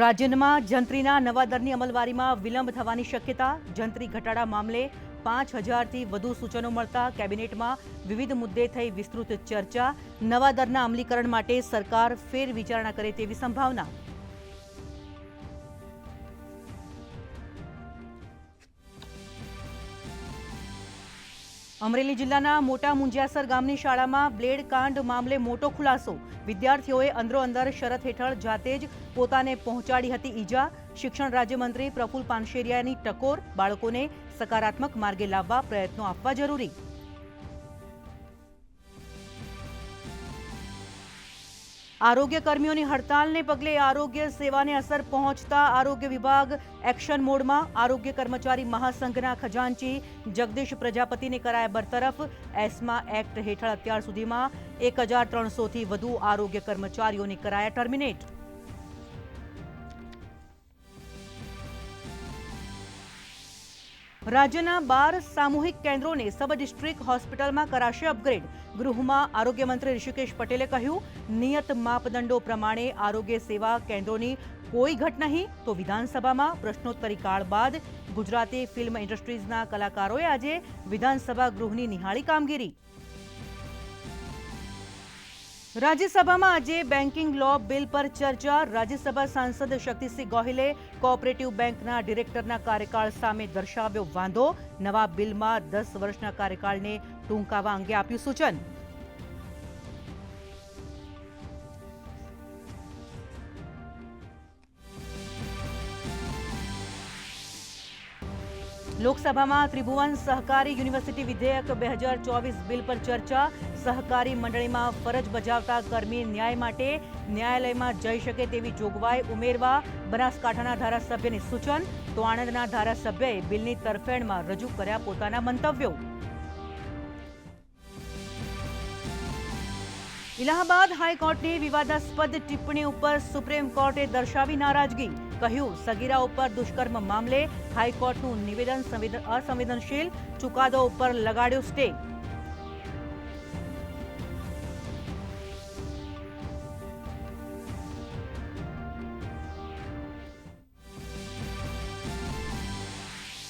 રાજ્યમાં જંત્રીના નવા દરની અમલવારીમાં વિલંબ થવાની શક્યતા, જંત્રી ઘટાડા મામલે પાંચ હજારથી વધુ સૂચનો મળતા કેબિનેટમાં વિવિધ મુદ્દે થઈ વિસ્તૃત ચર્ચા, નવા દરના અમલીકરણ માટે સરકાર ફેર વિચારણા કરે તેવી સંભાવના. અમરેલી જિલ્લાના મોટા મુંજિયાસર ગામની શાળામાં બ્લેડ કાંડ મામલે મોટો ખુલાસો. વિદ્યાર્થીઓએ અંદરોઅંદર શરત હેઠળ જાતે જ પોતાને પહોંચાડી હતી ઈજા. શિક્ષણ રાજ્યમંત્રી પ્રફુલ પાનશેરિયાની ટકોર. બાળકોને સકારાત્મક માર્ગે લાવવા પ્રયત્નો આપવા જરૂરી. આરોગ્ય કર્મીઓની હડતાલને પગલે આરોગ્ય સેવાને અસર પહોંચતા આરોગ્ય વિભાગ એક્શન મોડમાં આરોગ્ય કર્મચારી મહાસંઘના ખજાનચી જગદીશ પ્રજાપતિને કરાયા બરતરફ. એસ્મા એક્ટ હેઠળ અત્યાર સુધીમાં એક હજાર ત્રણસોથી વધુ આરોગ્ય કર્મચારીઓને કરાયા ટર્મિનેટ. રાજ્યના બાર સામૂહિક કેન્દ્રોને સબ ડિસ્ટ્રિક્ટ હોસ્પિટલમાં કરાશે અપગ્રેડ. ગૃહમાં આરોગ્યમંત્રી ઋષિકેશ પટેલે કહ્યું, નિયત માપદંડો પ્રમાણે આરોગ્ય સેવા કેન્દ્રોની કોઈ ઘટ નહીં. તો વિધાનસભામાં પ્રશ્નોત્તરી કાળ બાદ ગુજરાતી ફિલ્મ ઇન્ડસ્ટ્રીઝના કલાકારોએ આજે વિધાનસભા ગૃહની નિહાળી કામગીરી. રાજ્યસભામાં આજે બેન્કિંગ લો બિલ પર ચર્ચા. રાજ્યસભા સાંસદ શક્તિસિંહ ગોહિલે કોઓપરેટિવ બેંકના ડિરેક્ટરના કાર્યકાળ સામે દર્શાવ્યો વાંધો. નવા બિલમાં દસ વર્ષના કાર્યકાળને ટૂંકાવા અંગે આપ્યું સૂચન. લોકસભામાં ત્રિભુવન સહકારી યુનિવર્સિટી વિધેયક બે હજાર ચોવીસ બિલ પર ચર્ચા. સહકારી મંડળીમાં ફરજ બજાવતા કર્મી ન્યાય માટે ન્યાયાલયમાં જઈ શકે તેવી જોગવાઈ ઉમેરવા બનાસકાંઠાના ધારાસભ્યને સૂચન. તો આણંદના ધારાસભ્યએ બિલની તરફેણમાં રજૂ કર્યા પોતાના મંતવ્યો. ઇલાહાબાદ હાઈકોર્ટની વિવાદાસ્પદ ટિપ્પણી ઉપર સુપ્રીમ કોર્ટે દર્શાવી નારાજગી. કહ્યું, સગીરા ઉપર દુષ્કર્મ મામલે હાઈકોર્ટનું નિવેદન અસંવેદનશીલ ચુકાદો ઉપર લગાડ્યો સ્ટે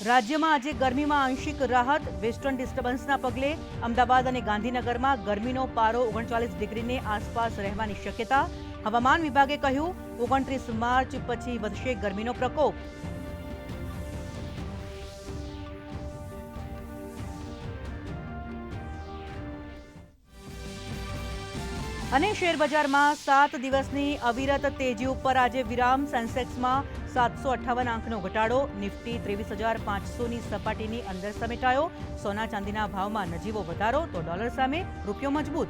રાજ્યમાં આજે ગરમીમાં આંશિક રાહત, વેસ્ટર્ન ડિસ્ટર્બન્સના પગલે અમદાવાદ અને ગાંધીનગરમાં ગરમીનો પારો ઓગણચાલીસ ડિગ્રીની આસપાસ રહેવાની શક્યતા હવામાન વિભાગે કહ્યું, ઓગણત્રીસ માર્ચ પછી વધશે ગરમીનો પ્રકોપ. અને શેરબજારમાં સાત દિવસની અવિરત તેજી ઉપર આજે વિરામ સેન્સેક્સમાં સાતસો અઠ્ઠાવન આંકનો ઘટાડો, નિફ્ટી ત્રેવીસ હજાર પાંચસોની સપાટીની અંદર સમેટાયો. સોના ચાંદીના ભાવમાં નજીવો વધારો, તો ડોલર સામે રૂપિયો મજબૂત.